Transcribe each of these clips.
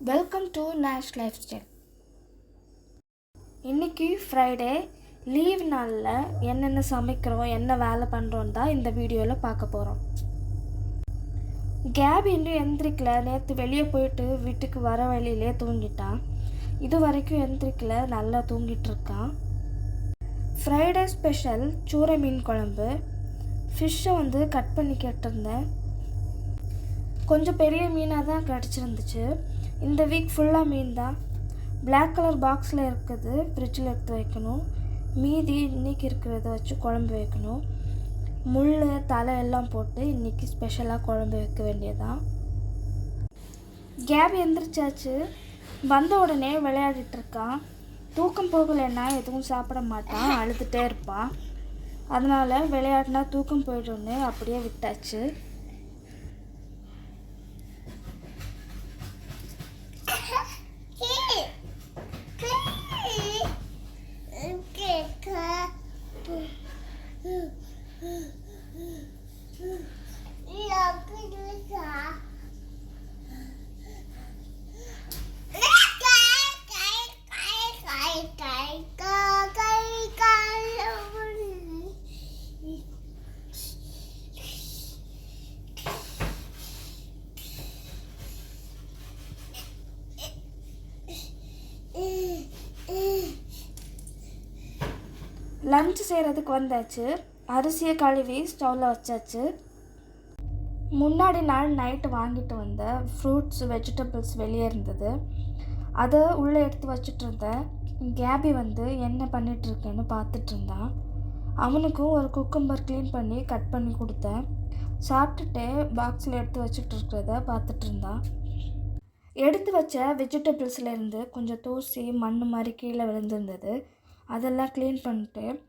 Welcome to Nesh lifestyle இன்றைக்கி Friday leave நாளில் என்னென்ன சமைக்கிறோம் என்ன வேலை பண்ணுறோம் தான் இந்த வீடியோவில் பார்க்க போகிறோம் கேப் இன்னும் எந்திரிக்கல. நேற்று வெளியே போயிட்டு வீட்டுக்கு வர வழியிலே தூங்கிட்டான். இது வரைக்கும் எந்திரிக்கல. நல்லா தூங்கிட்டு இருக்கான். ஃப்ரைடே ஸ்பெஷல் சூரை மீன் குழம்பு. ஃபிஷ்ஷை வந்து கட் பண்ணி கேட்டிருந்தேன். கொஞ்சம் பெரிய மீனாக தான் கிடச்சிருந்துச்சு. இந்த வீக் ஃபுல்லாக மீன் தான். பிளாக் கலர் பாக்ஸில் இருக்கிறது ஃப்ரிட்ஜில் எடுத்து வைக்கணும். மீதி இன்றைக்கி இருக்கிறத வச்சு குழம்பு வைக்கணும். முள் தலை எல்லாம் போட்டு இன்றைக்கி ஸ்பெஷலாக குழம்பு வைக்க வேண்டியதான் கேப் எந்திரிச்சாச்சு. வந்த உடனே விளையாடிட்டு இருக்கான். தூக்கம் போகலைன்னா எதுவும் சாப்பிட மாட்டான். அழுதுகிட்டே இருப்பான். அதனால் விளையாடினா தூக்கம் போயிடும்னு அப்படியே விட்டாச்சு. லஞ்ச் செய்கிறதுக்கு வந்தாச்சு. அரிசியை கழுவி ஸ்டவ்வில் வச்சாச்சு. முன்னாடி நாள் நைட்டு வாங்கிட்டு வந்த ஃப்ரூட்ஸ் வெஜிடபிள்ஸ் வெளியே இருந்தது. அதை உள்ளே எடுத்து வச்சுட்டு இருந்தேன் கேபி வந்து என்ன பண்ணிகிட்ருக்கேன்னு பார்த்துட்டு இருந்தான். அவனுக்கும் ஒரு குக்கும்பர் க்ளீன் பண்ணி கட் பண்ணி கொடுத்தேன். சாப்பிட்டுட்டு பாக்ஸில் எடுத்து வச்சுட்டு இருக்கிறத பார்த்துட்டு இருந்தான். எடுத்து வச்ச வெஜிடபிள்ஸ்லேருந்து கொஞ்சம் தூசி மண் மாதிரி கீழே விழுந்திருந்தது. அதெல்லாம் க்ளீன் பண்ணிட்டு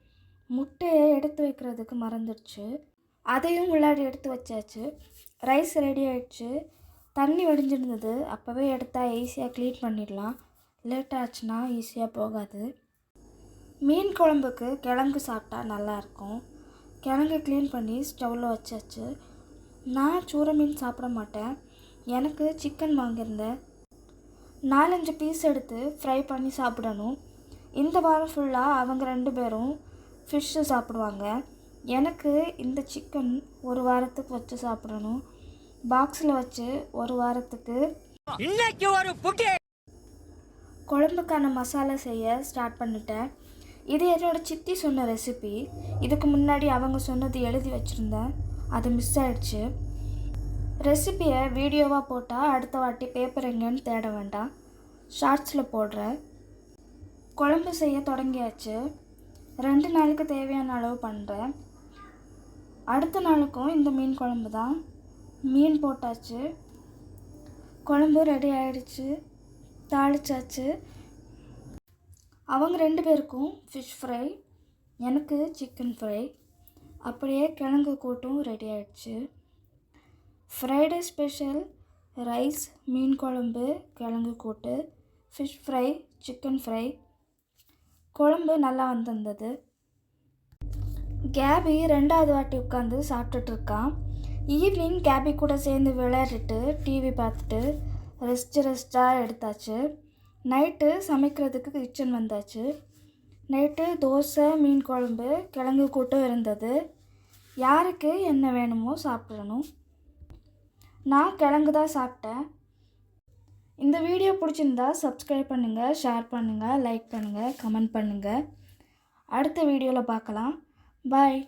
முட்டையை எடுத்து வைக்கிறதுக்கு மறந்துடுச்சு. அதையும் உள்ளாடி எடுத்து வச்சாச்சு. ரைஸ் ரெடி ஆயிடுச்சு. தண்ணி வடிஞ்சிருந்தது. அப்போவே எடுத்தால் ஈஸியாக க்ளீன் பண்ணிடலாம். லேட் ஆச்சுன்னா ஈஸியாக போகாது. மீன் குழம்புக்கு கிழங்கு சாப்பிட்டா நல்லாயிருக்கும் கிழங்கு க்ளீன் பண்ணி ஸ்டவ்வில் வச்சாச்சு. நான் சூற மீன் சாப்பிட மாட்டேன். எனக்கு சிக்கன் வாங்கியிருந்தேன். நாலஞ்சு பீஸ் எடுத்து ஃப்ரை பண்ணி சாப்பிடணும். இந்த வாரம் ஃபுல்லாக அவங்க ரெண்டு பேரும் ஃபிஷ்ஷு சாப்பிடுவாங்க. எனக்கு இந்த சிக்கன் ஒரு வாரத்துக்கு வச்சு சாப்பிடணும். பாக்ஸில் வச்சு ஒரு வாரத்துக்கு. இன்னைக்கு ஒரு புட்டி. குழம்புக்கான மசாலா செய்ய ஸ்டார்ட் பண்ணிட்டேன். இது என்னோட சித்தி சொன்ன ரெசிபி இதுக்கு முன்னாடி அவங்க சொன்னது எழுதி வச்சுருந்தேன். அது மிஸ் ஆயிடுச்சு. ரெசிபியை வீடியோவாக போட்டால் அடுத்த வாட்டி பேப்பர் எங்கேன்னு தேட வேண்டாம். ஷார்ட்ஸில் போடுறேன். குழம்பு செய்ய தொடங்கியாச்சு. ரெண்டு நாளுக்கு தேவையான அளவு பண்ணுறேன் அடுத்த நாளுக்கும் இந்த மீன் குழம்பு தான். மீன் போட்டாச்சு. குழம்பு ரெடி ஆயிடுச்சு. தாளிச்சாச்சு. அவங்க ரெண்டு பேருக்கும் ஃபிஷ் ஃப்ரை எனக்கு சிக்கன் ஃப்ரை அப்படியே கிழங்கு கூட்டும் ரெடி ஆயிடுச்சு. ஃப்ரைடே ஸ்பெஷல் ரைஸ் மீன் குழம்பு கிழங்கு கூட்டு ஃபிஷ் ஃப்ரை சிக்கன் ஃப்ரை குழம்பு நல்லா வந்திருந்தது. கேபி ரெண்டாவது வாட்டி உட்காந்து சாப்பிட்டுட்ருக்கான் ஈவினிங் கேபி கூட சேர்ந்து விளையாடிட்டு டிவி பார்த்துட்டு ரெஸ்ட் ரெஸ்ட்டாக எடுத்தாச்சு. நைட்டு சமைக்கிறதுக்கு கிச்சன் வந்தாச்சு. நைட்டு தோசை மீன் குழம்பு கிழங்கு கூட்டம் இருந்தது. யாருக்கு என்ன வேணுமோ சாப்பிடணும். நான் கிழங்கு தான் சாப்பிட்டேன். இந்த வீடியோ பிடிச்சிருந்தா சப்ஸ்கிரைப் பண்ணுங்கள் ஷேர் பண்ணுங்கள் லைக் பண்ணுங்கள் கமெண்ட் பண்ணுங்கள் அடுத்த வீடியோவில் பார்க்கலாம். பாய்